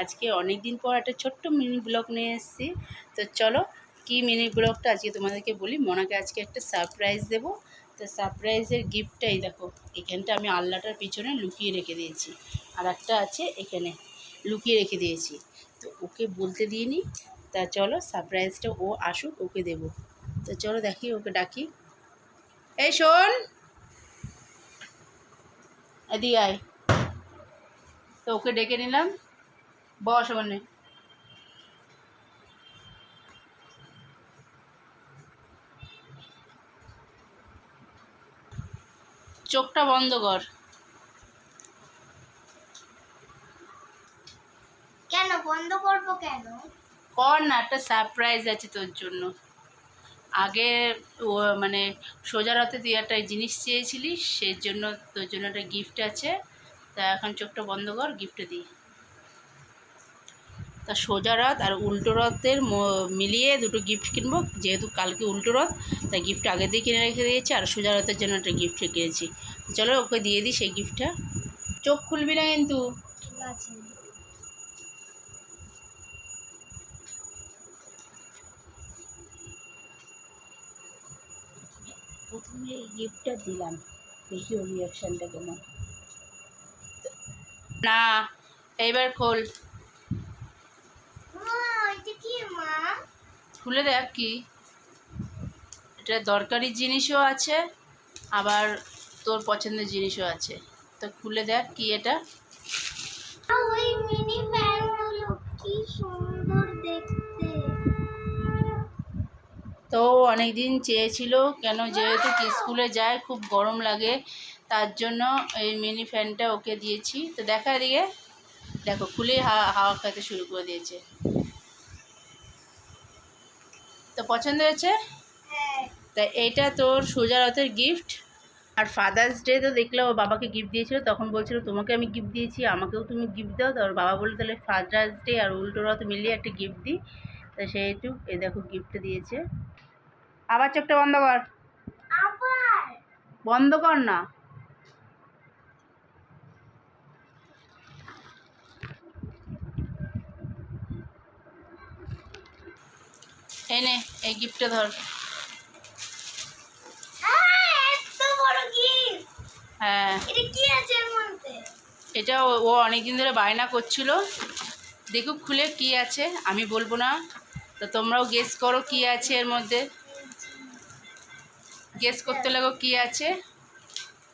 আজকে অনেক দিন পর একটা ছোট্ট মিনি ব্লগ নিয়ে এসেছি। তো চলো, কি মিনি ব্লগটা আজকে তোমাদেরকে বলি? মনাকে আজকে একটা সারপ্রাইজ দেবো। তো সারপ্রাইজের গিফটটাই দেখো, এখানটা আমি আল্লাটার পিছনে লুকিয়ে রেখে দিয়েছি। আর একটা আছে এখানে, লুকিয়ে রেখে দিয়েছি। তো ওকে বলতে দিইনি। তা চলো সারপ্রাইজটা ও আসুক, ওকে দেবো। তো চলো দেখি, ওকে ডাকি। এই শোন! এদিকে আয়। তো ওকে ডেকে নিলাম। বস ওখানে চোখটা বন্ধ কর। কেন? বন্ধ করব কেন? কর না একটা সারপ্রাইজ আছে তোর জন্য। আগে ও মানে সোজা রাতে তুই একটা জিনিস চেয়েছিলিস সেই জন্য তোর জন্য একটা গিফট আছে। তা এখন চোখটা বন্ধ কর গিফটটা দিই তা সোজা রথ আর উল্টো রথের মিলিয়ে দুটো গিফট কিনবো। যেহেতু কালকে উল্টো রথ তাই গিফট আগে দিয়ে কিনে রেখে দিয়েছি আর সোজা রথের জন্য একটা গিফট কিনেছি চলো ওকে দিয়ে দিই সেই গিফটটা চোখ খুলবি না কিন্তু? প্রথমে এই গিফটটা দিলাম। দেখি ওর রিয়াকশানটা কেমন। না এইবার খোল মা এটা কি মা খুলে দেখ কি। এটা দরকারি জিনিসও আছে আবার তোর পছন্দের জিনিসও আছে। তো খুলে দেখ কি এটা। ওই মিনি ফ্যানগুলো কি সুন্দর দেখতে। তো অনেক দিন চেয়েছিল কেন যেহেতু স্কুলে যায় খুব গরম লাগে তার জন্য এই মিনি ফ্যানটা ওকে দিয়েছি। তো দেখা এদিকে। দেখো খুলে হাওয়া হাওয়া খেতে শুরু করে দিয়েছে। তো পছন্দ হয়েছে? হ্যাঁ তা এইটা তোর সোজা রথের গিফট আর ফাদার্স ডে তো দেখলে ও বাবাকে গিফট দিয়েছিল তখন বলছিল তোমাকে আমি গিফট দিয়েছি আমাকেও তুমি গিফট দাও। তো বাবা বলল তাহলে ফাদার্স ডে আর উল্টো রথ মিলিয়ে একটা গিফট দিই। তা সেইটু এ দেখো গিফট দিয়েছে। আবার চোখটা বন্ধ কর। বন্ধ কর না। এই নে এই গিফটটা ধর। গিফট হ্যাঁ। এটা আছে এটা ও- ও অনেক দিন ধরে বায়না করছিল। দেখুক খুলে কি আছে আমি বলব না। তো তোমরাও গেস করো কি আছে এর মধ্যে। গেস করতে লাগো কি আছে।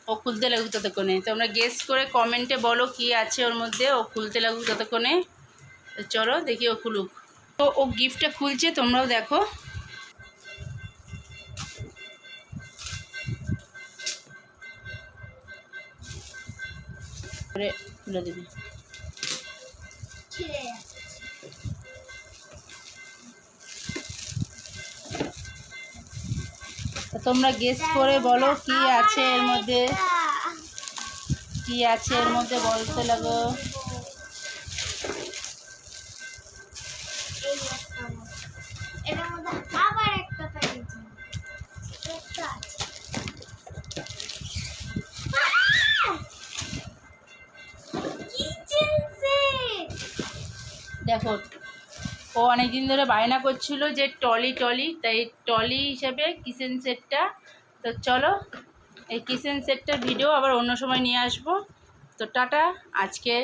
ও খুলতে লাগুক ততক্ষণে। তোমরা গেস করে কমেন্টে বলো কি আছে ওর মধ্যে ও খুলতে লাগুক ততক্ষণে। চলো দেখি ও খুলুক। তো ও গিফটটা খুলছে, তোমরাও দেখো। করে খুলে দেবে। ছিঁড়ে যাচ্ছে তো তোমরা গেস করে বলো কি আছে এর মধ্যে। কি আছে এর মধ্যে বলতে লাগো। এটার মধ্যে আবার একটা প্যাকেজ একটা আছে। আহ! Kitchen set! দেখো ও অনেক দিন ধরে বায়না করছিল যে টলি টলি তাই টলি হিসেবে কিচেন সেটটা। তো চলো এই কিচেন সেটটার ভিডিও আবার অন্য সময় নিয়ে আসব। তো টাটা আজকে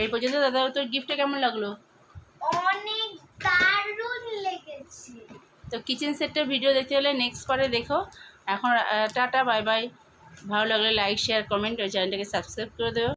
এই পর্যন্ত। দাদা তোর গিফটটা কেমন লাগল? অনেক দারুণ লেগেছে। তো কিচেন সেটটার ভিডিও দেখতে হলে নেক্সট পরে দেখো। এখন টাটা বাই বাই ভালো লাগলে লাইক শেয়ার কমেন্ট ওই চ্যানেলটাকে সাবস্ক্রাইব করে দেবো